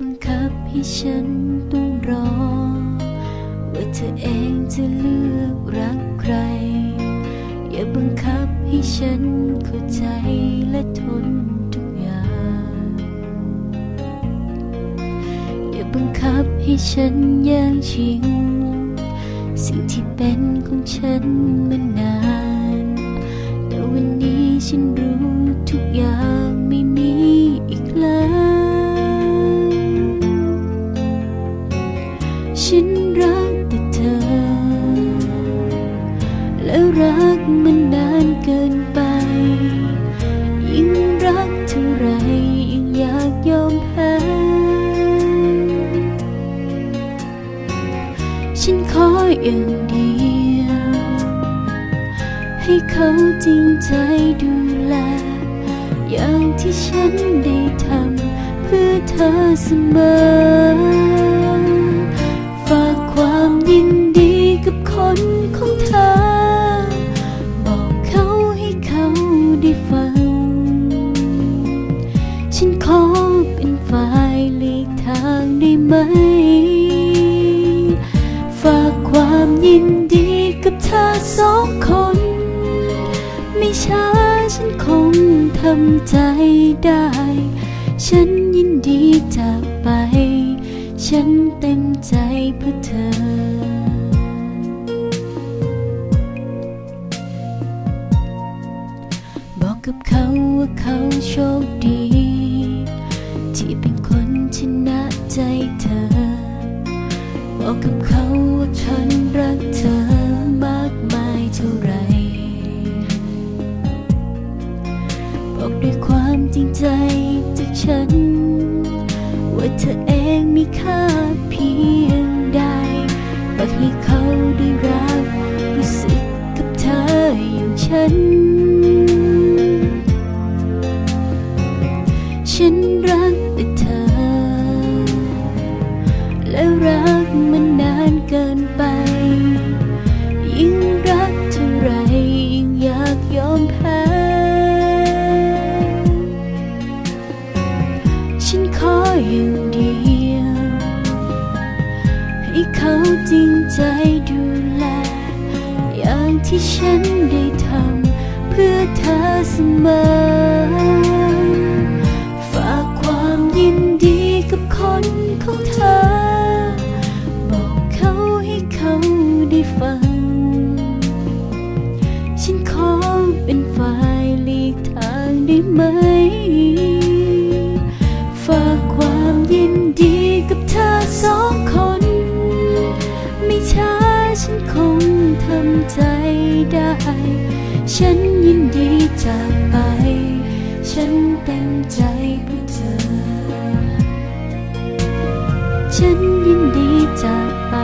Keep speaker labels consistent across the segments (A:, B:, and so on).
A: บังคับให้ฉันต้องรอ ว่าเธอเองจะเลือกรักใคร อย่าบังคับให้ฉันเข้าใจและทนทุกอย่าง อย่าบังคับให้ฉันแย่งชิง สิ่งที่เป็นของฉันมานาน แต่วันนี้ฉันรู้ทุกอย่าง รักมันนานเกินไป ยิ่งรักเท่าไรยิ่งอยากยอมแพ้ฉันขออย่างเดียว ให้เขาจริงใจดูแล อย่างที่ฉันได้ทำเพื่อเธอเสมอ ไหม ฝากความยินดีกับเธอสองคน ไม่ช้าฉันคงทำใจได้ ฉันยินดีจากไป ฉันเต็มใจเพื่อเธอบอกกับเขาว่าเขาโชคดี ใจเธอ บอกกับเขาว่าฉันรักเธอมากมายเท่าไร บอกด้วยความจริงใจจากฉัน ว่าเธอเองมีค่าเพียงใดบอกให้เขาได้รักรู้สึกกับเธออย่างฉันฉันรักแต่ รักมันนานเกินไป ยิ่งรักเท่าไรยิ่งอยากยอมแพ้ ฉันขออย่างเดียว ให้เขาจริงใจดูแล อย่างที่ฉันได้ทำเพื่อเธอเสมอ ฉันคงทำใจได้ ฉันยินดีจากไป ฉันเต็มใจเพื่อเธอ ฉันยินดีจากไป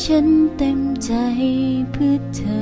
A: ฉันเต็มใจเพื่อเธอ